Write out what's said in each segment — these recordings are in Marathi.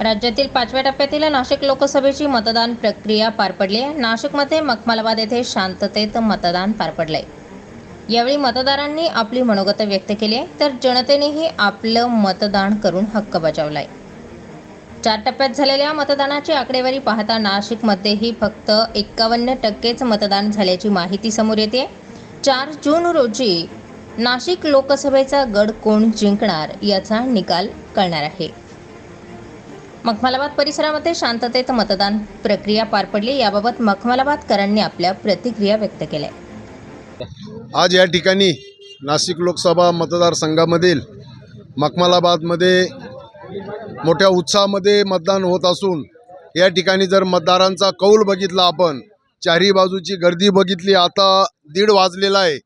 राज्यातील पाचव्या टप्प्यातील नाशिक लोकसभेची मतदान प्रक्रिया पार पडली. आहे नाशिकमध्ये मखमालाबाद येथे शांततेत मतदान पार पडले. यावेळी मतदारांनी आपली मनोगत व्यक्त केली आहे तर जनतेनेही आपलं मतदान करून हक्क बजावलाय. चार टप्प्यात झालेल्या मतदानाची आकडेवारी पाहता नाशिकमध्येही फक्त एक्कावन्न टक्केच मतदान झाल्याची माहिती समोर येते. चार जून रोजी नाशिक लोकसभेचा गड कोण जिंकणार याचा निकाल कळणार आहे. मखमालाबाद परिसरामध्ये शांततेत मतदान प्रक्रिया पार पडली. याबाबत मखमालाबादकरांनी आपल्या प्रतिक्रिया व्यक्त केल्या. आज या ठिकाणी नाशिक लोकसभा मतदारसंघामधील मखमलाबादमध्ये मोठ्या उत्साहामध्ये मतदान होत असून या ठिकाणी जर मतदारांचा कौल बघितला आपण चारही बाजूची गर्दी बघितली आता दीड वाजलेला आहे.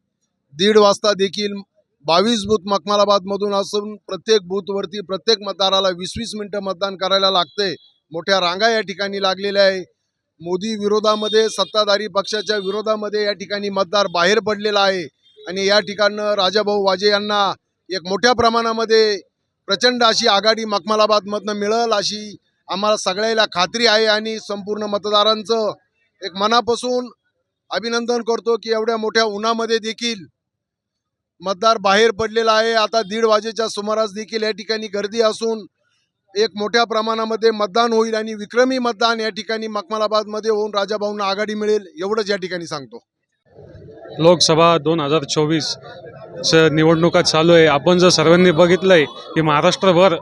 दीड वाजता देखील बावीस बूथ मखमालाबादमधून असून प्रत्येक बूथवरती प्रत्येक मतदाराला वीस वीस मिनटं मतदान करायला लागते. मोठ्या रांगा या ठिकाणी लागलेल्या आहे. मोदी विरोधामध्ये सत्ताधारी पक्षाच्या विरोधामध्ये या ठिकाणी मतदार बाहेर पडलेला आहे. आणि या ठिकाणं राजाभाऊ वाजे यांना एक मोठ्या प्रमाणामध्ये प्रचंड अशी आघाडी मकमालाबादमधनं मिळेल अशी आम्हाला सगळ्याला खात्री आहे आणि संपूर्ण मतदारांचं एक मनापासून अभिनंदन करतो की एवढ्या मोठ्या उन्हामध्ये देखील मतदार बाहेर पडलेला आहे. आता दीड वाजेच्या सुमारास देखील या ठिकाणी गर्दी असून एक मोठ्या प्रमाणामध्ये मतदान होईल आणि विक्रमी मतदान या ठिकाणी मखमलाबादमध्ये होऊन राजाभाऊंना आघाडी मिळेल एवढंच या ठिकाणी सांगतो. लोकसभा दोन हजार चोवीस निवडणुका चालू आहे. आपण जर सर्वांनी बघितलं आहे की महाराष्ट्रभर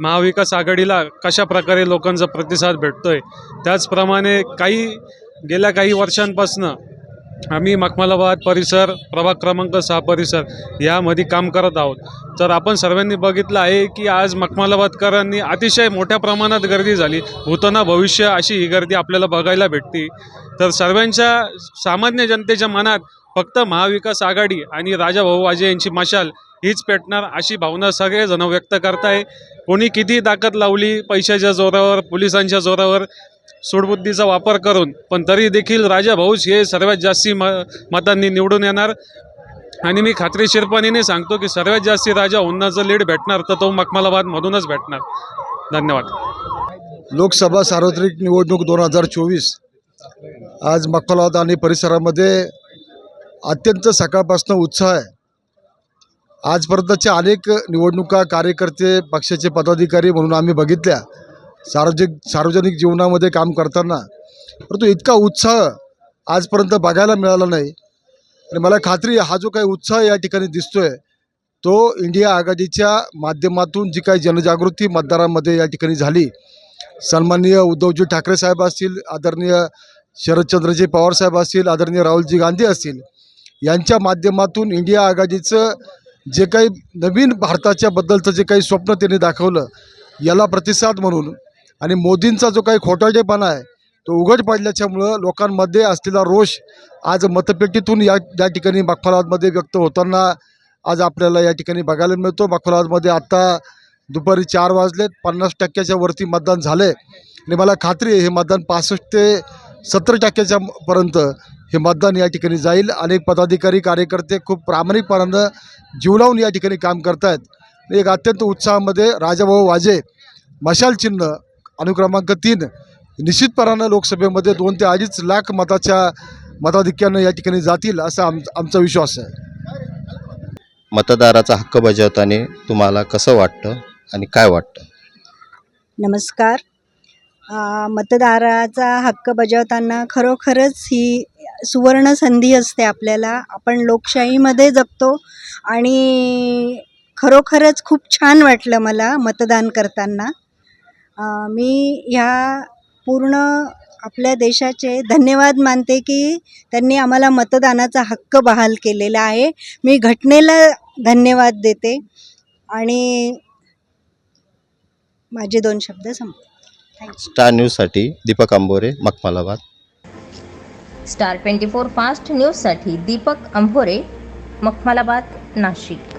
महाविकास आघाडीला कशा प्रकारे लोकांचा प्रतिसाद भेटतोय त्याचप्रमाणे काही गेल्या काही वर्षांपासनं आम्ही मखमलाबाद परिसर प्रभाग क्रमांक सहा परिसर यामध्ये काम करत आहोत. तर आपण सर्वांनी बघितलं आहे की आज मखमलाबादकरांनी अतिशय मोठ्या प्रमाणात गर्दी झाली. होताना भविष्य अशी ही गर्दी आपल्याला बघायला भेटते. तर सर्वांच्या सामान्य जनतेच्या मनात फक्त महाविकास आघाडी आणि राजाभाऊ वाजे यांची मशाल हीच पेटणार अशी भावना सगळेजण व्यक्त करताय. कोणी किती ताकद लावली पैशाच्या जोरावर पोलिसांच्या जोरावर सूडबुद्धीचा वापर करून पण तरी देखील राजा भाऊच हे सर्वात जास्ती म मतांनी निवडून येणार. आणि मी खात्रीशीरपणे सांगतो की सर्वात जास्ती राजा हुन्नाचं लीड भेटणार तर तो मखमलाबादमधूनच भेटणार. धन्यवाद. लोकसभा सार्वत्रिक निवडणूक दोन हजार चोवीस. आज मखमलाबाद आणि परिसरामध्ये अत्यंत सकाळपासून उत्साह आहे. आजपर्यंतच्या अनेक निवडणुका कार्यकर्ते पक्षाचे पदाधिकारी म्हणून आम्ही बघितल्या. सार्वजनिक सार्वजनिक जीवनामध्ये काम करताना परंतु इतका उत्साह आजपर्यंत बघायला मिळाला नाही. आणि मला खात्री हा जो काही उत्साह या ठिकाणी दिसतोय तो इंडिया आघाडीच्या माध्यमातून जी काही जनजागृती मतदारांमध्ये या ठिकाणी झाली. सन्माननीय उद्धवजी ठाकरे साहेब असतील आदरणीय शरदचंद्रजी पवार साहेब असतील आदरणीय राहुलजी गांधी असतील यांच्या माध्यमातून इंडिया आघाडीचं जे काही नवीन भारताच्या बद्दलचं जे काही स्वप्न त्यांनी दाखवलं याला प्रतिसाद म्हणून आणि मोदींचा जो काही खोटाटेपणा आहे तो उघड पडल्याच्यामुळं लोकांमध्ये असलेला रोष आज मतपेटीतून या या ठिकाणी मखमलाबादमध्ये व्यक्त होताना आज आपल्याला या ठिकाणी बघायला मिळतो. मखमलाबादमध्ये आत्ता दुपारी चार वाजलेत पन्नास टक्क्याच्या वरती मतदान झालं आहे आणि मला खात्री आहे हे मतदान पासष्ट ते सत्तर टक्क्याच्या पर्यंत हे मतदान या ठिकाणी जाईल. अनेक पदाधिकारी कार्यकर्ते खूप प्रामाणिकपणानं जीव लावून या ठिकाणी काम करत आहेत एक अत्यंत उत्साहामध्ये राजाभाऊ वाजे मशाल चिन्ह अनुक्रमांक तीन निश्चितपणानं लोकसभेमध्ये दोन ते अडीच लाख मताच्या मताधिक्यानं या ठिकाणी जातील असा आम आमचा विश्वास आहे. मतदाराचा हक्क बजावताना तुम्हाला कसं वाटतं आणि काय वाटतं? नमस्कार. अ, मतदाराचा हक्क बजावताना खरोखरच ही सुवर्ण संधी असते आपल्याला. आपण लोकशाहीमध्ये जगतो आणि खरोखरच खूप छान वाटलं मला मतदान करताना. मी ह्या पूर्ण आपल्या देशाचे धन्यवाद मानते की त्यांनी आम्हाला मतदानाचा हक्क बहाल केलेला आहे. मी घटनेला धन्यवाद देते आणि माझे दोन शब्द संपले. थँक्यू स्टार न्यूजसाठी Deepak Ambore Makhmalabad. Star twenty four fast न्यूजसाठी दीपक अंभोरे मखमालाबाद नाशिक.